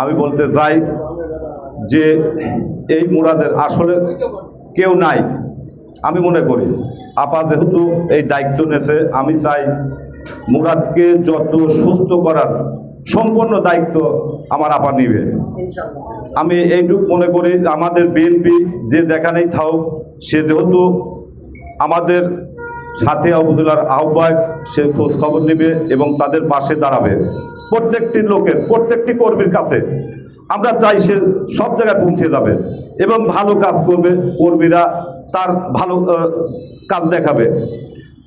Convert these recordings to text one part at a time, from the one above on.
আমি বলতে চাই যে এই মুরাদের আসলে কেউ নাই, আমি মনে করি। আপা যেহেতু এই দায়িত্ব নেছে আমি চাই মুরাদকে যত সুস্থ করার সম্পূর্ণ দায়িত্ব আমার আপা নিবে। আমি এইটুকু মনে করি, আমাদের বিএনপি যে যেখানেই থাকুক, সে যেহেতু আমাদের সাথে আবুদুল্লার আহ্বায়ক, সে খোঁজ খবর নেবে এবং তাদের পাশে দাঁড়াবে। প্রত্যেকটি লোকের, প্রত্যেকটি কর্মীর কাছে আমরা চাই সে সব জায়গায় পৌঁছে যাবে এবং ভালো কাজ করবে, কর্মীরা তার ভালো কাজ দেখাবে।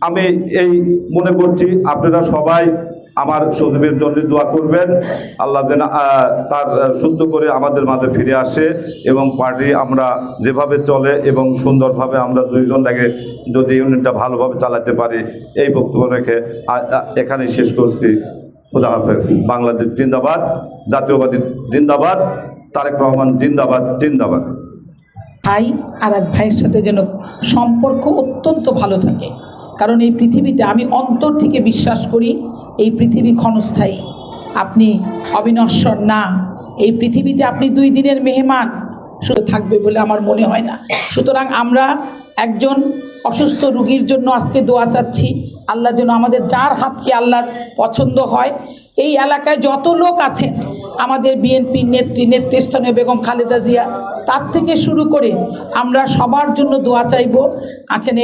আমি এই মনে করছি, আপনারা সবাই আমার সজীবের জন্য দোয়া করবেন। আল্লাহ যেন তার সুস্থ করে আমাদের মাঝে ফিরে আসে এবং পার্টি আমরা যেভাবে চলে এবং সুন্দরভাবে আমরা দুইজন লাগে যদি ইউনিটটা ভালোভাবে চালাতে পারি, এই বক্তব্য রেখে এখানেই শেষ করছি। খুদা হাফেজ। বাংলাদেশ জিন্দাবাদ, জাতীয়বাদী জিন্দাবাদ, তারেক রহমান জিন্দাবাদ জিন্দাবাদ। ভাই আর এক ভাইয়ের সাথে যেন সম্পর্ক অত্যন্ত ভালো থাকে। কারণ এই পৃথিবীতে আমি অন্তর থেকে বিশ্বাস করি এই পৃথিবী ক্ষণস্থায়ী। আপনি অবিনশ্বর না। এই পৃথিবীতে আপনি দুই দিনের মেহমান। শুধু থাকবে বলে আমার মনে হয় না। সুতরাং আমরা একজন অসুস্থ রুগীর জন্য আজকে দোয়া চাচ্ছি, আল্লাহ যেন আমাদের যার হাতকে আল্লাহর পছন্দ হয় এই এলাকায় যত লোক আছেন আমাদের বিএনপি নেত্রী, নেতৃস্থানীয় বেগম খালেদা জিয়া, তার থেকে শুরু করে আমরা সবার জন্য দোয়া চাইব। এখানে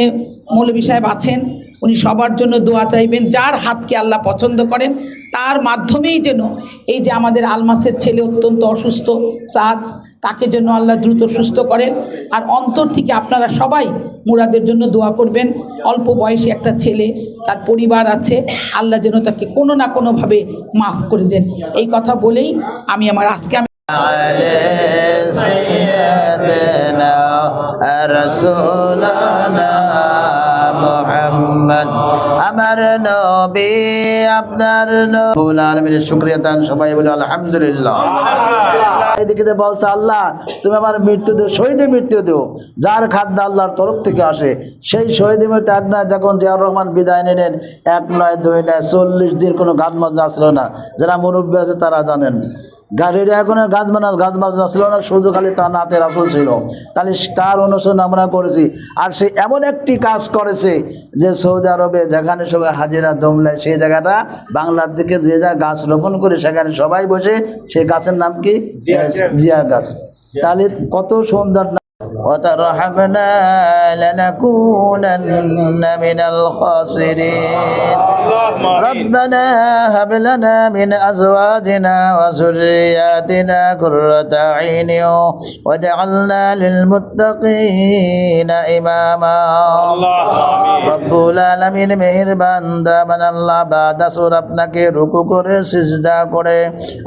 মৌলবী সাহেব আছেন উনি সবার জন্য দোয়া চাইবেন যার হাতকে আল্লাহ পছন্দ করেন তার মাধ্যমেই যেন এই যে আমাদের আলমাসের ছেলে অত্যন্ত অসুস্থ সাদ তাকে যেন আল্লাহ দ্রুত সুস্থ করেন আর অন্তর থেকে আপনারা সবাই মুরাদের জন্য দোয়া করবেন অল্প বয়সী একটা ছেলে তার পরিবার আছে আল্লাহ যেন তাকে কোনো না কোনোভাবে মাফ করে দেন এই কথা বলেই আমি আমার আজকে আমি على سيدنا رسولنا মোহাম্মদ নবী আপনার নবুল আলমীর শুক্রিয়া তান সবাই বলে আলহামদুলিল্লাহ। এদিকে বলছে আল্লাহ তুমি আমার মৃত্যু দিও শহীদে মৃত্যু দিও। যার খাদ্য আল্লাহর তরফ থেকে আসে সেই শহীদে মৃত্যু এক নয় যখন জিয়াউর রহমান বিদায় নিলেন এক নয় দুই নয় চল্লিশ দিন কোনো গান মাজা আসলো না। যারা মুরব্বী আছে তারা জানেন। এখন গাছ বানাল গাছ বাজনা ছিল না শুধু খালি তার নাতে রাসুল ছিল। তাহলে তার অনুসরণ আমরা করেছি। আর সে এমন একটি কাজ করেছে যে সৌদি আরবে যেখানে সবাই হাজিরা দমলায় সেই জায়গাটা বাংলার দিকে যে যা গাছ রোপণ করে সেখানে সবাই বসে সেই গাছের নাম কি? জিয়া গাছ। তাহলে কত সুন্দর وترحمنا لنكونن من الخاسرين ربنا هب لنا من أزواجنا وذرياتنا قرة أعين واجعلنا للمتقين إماما রব্বুল আলমিন মেহেরবান দামান আল্লাহ বাদ আসর আপনাকে রুকু করে সিজদা করে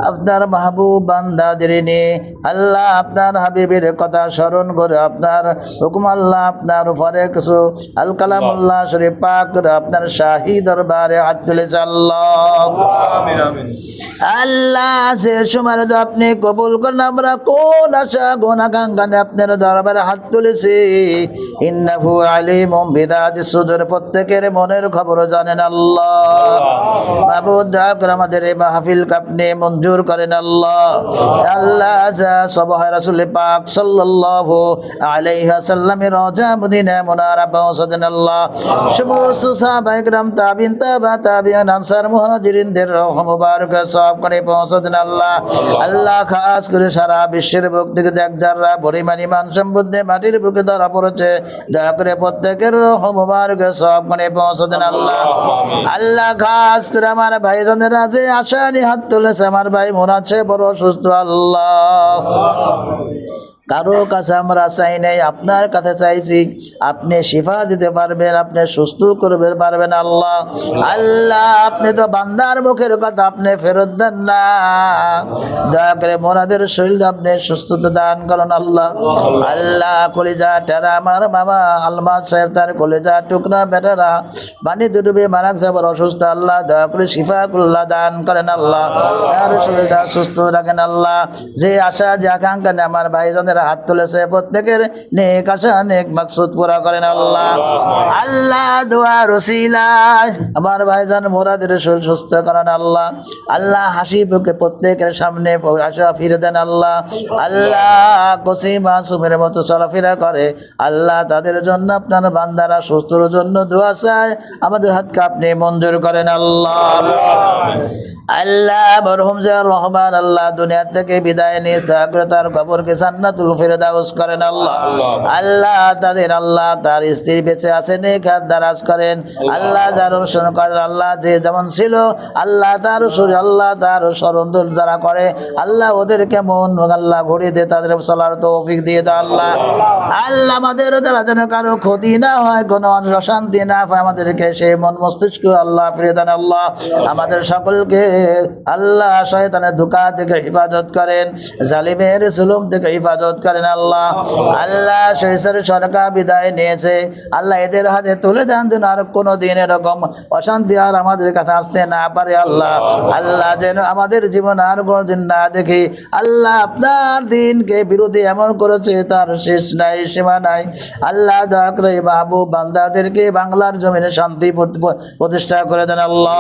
আপনার মাহবুব বান্দাদের নিয়ে আল্লাহ আপনার হাবিবের কথা স্মরণ করে আপনার হুকুম আল্লাহ আপনার উপরে কিছু আল কালামুল্লাহ শরীফ পাক আপনার শাহী দরবারে হাত তুলেছে আল্লাহ। আল্লাহ সে সময় তো আপনি কবুল করেন আমরা কোন আশা গোনাকাঙ্গানে আপনার দরবারে হাত তুলেছি। ইন্নাহু আলিমুম বিদাতি সুদূর প্রত্যেকের মনের খবর জানেন আল্লাহ। আমাদের এই মাহফিল আপনি মঞ্জুর করেন আল্লাহ। আল্লাহ যা সবাই রাসূল পাক সাল্লাল্লাহু আলাইহা সাল্লামের আল্লাহ সমস্ত তাবিন তাবা তাবিয়ান আনসার মুহাজিরিনদের রহ মুবারক সব করে আল্লাহ। আল্লাহ খাস করে সারা বিশ্বের বুক থেকে দেখ যারা পরিমাণ ইমান সম্বন্ধে মাটির বুকে ধরা পড়েছে দয়া করে প্রত্যেকের রহ মুবারক সব করে আল্লাহ। আল্লাহ খাস করে আমার ভাইজানের আছে আশা হাত তুলেছে আমার ভাই মনে আছে বড় সুস্থ আল্লাহ। কারও কাছে আমরা চাই নাই, আপনার কাছে চাইছি। আপনি শিফা দিতে পারবেন, আপনি সুস্থ করবে পারবেন আল্লাহ। আল্লাহ, আপনি তো বান্দার মুখের কথা আপনি ফেরত দেন না। দয়া করে মোরাদের শরীর আপনি সুস্থতা দান করেন আল্লাহ। আল্লাহ, কলিজা টেরা আমার মামা আলমা সাহেব, তার কলিজা টুকরা বেটারা পানি দুটুবে মারাক সাহেব অসুস্থ আল্লাহ, দয়া করে শিফা কুল্লাহ দান করেন আল্লাহ। তার শরীরটা সুস্থ রাখেন আল্লাহ। যে আশা, যে আকাঙ্ক্ষা আমার ভাইজানের যারা হাত তুলেছে প্রত্যেকের নেক আশা নেক মাকসুদ পুরা করেন আল্লাহ। আল্লাহ। দোয়া রসিলায় আমার ভাইজান মোরাদের শরীর সুস্থ করেন আল্লাহ। আল্লাহ হাসি বুকে প্রত্যেকের সামনে আশা ফিরে দেন আল্লাহ। আল্লাহ কসি মাসুমের মতো চলাফেরা করে। আল্লাহ তাদের জন্য আপনার বান্দারা সুস্থর জন্য দোয়া চায়। আমাদের হাতকে আপনি মঞ্জুর করেন আল্লাহ। আল্লাহ মরহুম জিয়াউর রহমান আল্লাহ দুনিয়া থেকে বিদায় নিয়ে তার কবরকে জান্নাতুল ফেরদাউস করেন আল্লাহ। আল্লাহ তাদের আল্লাহ তার স্ত্রী বেঁচে আছেন খাত দারাজ করেন। আল্লাহ যার অনুসরণ করেন আল্লাহ যে যেমন ছিল আল্লাহ তার শরীর আল্লাহ তার স্মরণ যারা করে আল্লাহ ওদেরকে মন আল্লাহ ঘুরিয়ে দে তাদের চলার তৌফিক দিয়ে দাও আল্লাহ। আল্লাহ আমাদের দ্বারা যেন কারও ক্ষতি না হয় কোনো অশান্তি না হয় আমাদেরকে সে মন মস্তিষ্ক আল্লাহ ফিরে দেন আল্লাহ। আমাদের সকলকে আল্লাহ শয়তানের ধোকা থেকে হেফাজত করেন, জালিমের জুলুম থেকে করেন আল্লাহ। আল্লাহ সরকার বিদায় নিয়েছে। আল্লাহ এদের হাতে তুলে দেন যেন আর কোনো দিন এরকম অশান্তি আর আমাদের কাছে আসতে না পারে আল্লাহ। আল্লাহ যেন আমাদের জীবন আর কোনোদিন না দেখি। আল্লাহ আপনার দিনকে বিরোধী এমন করেছে, তার শেষ নাই, সীমা নাই। আল্লাহ দয়া করে এই মাহবুব বান্দাদেরকে বাংলার জমিনে শান্তি প্রতিষ্ঠা করে দেন আল্লাহ।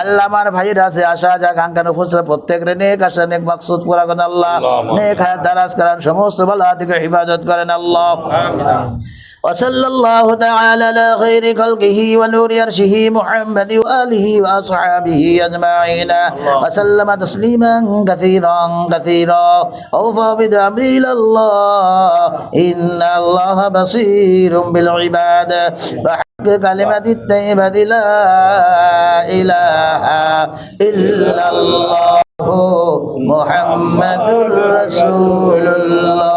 আল্লাহ আমার ভাইরা আছে আশা যা কাঙ্ক্ষা নফুসরা প্রত্যেক নেক আশা নেক মাকসুদ পুরা করেন আল্লাহ নেক হায়াত দারাজ করেন সমস্ত ভালো থেকে হেফাজত করেন আল্লাহ وصلى الله تعالى على خير خلقه ونور عرشه محمد وآله وأصحابه أجمعين وسلم تسليما كثيرا كثيرا أوفى بأمر إلى الله إن الله بصير بالعباد بحق كلمة الطيبة لا إله إلا الله محمد رسول الله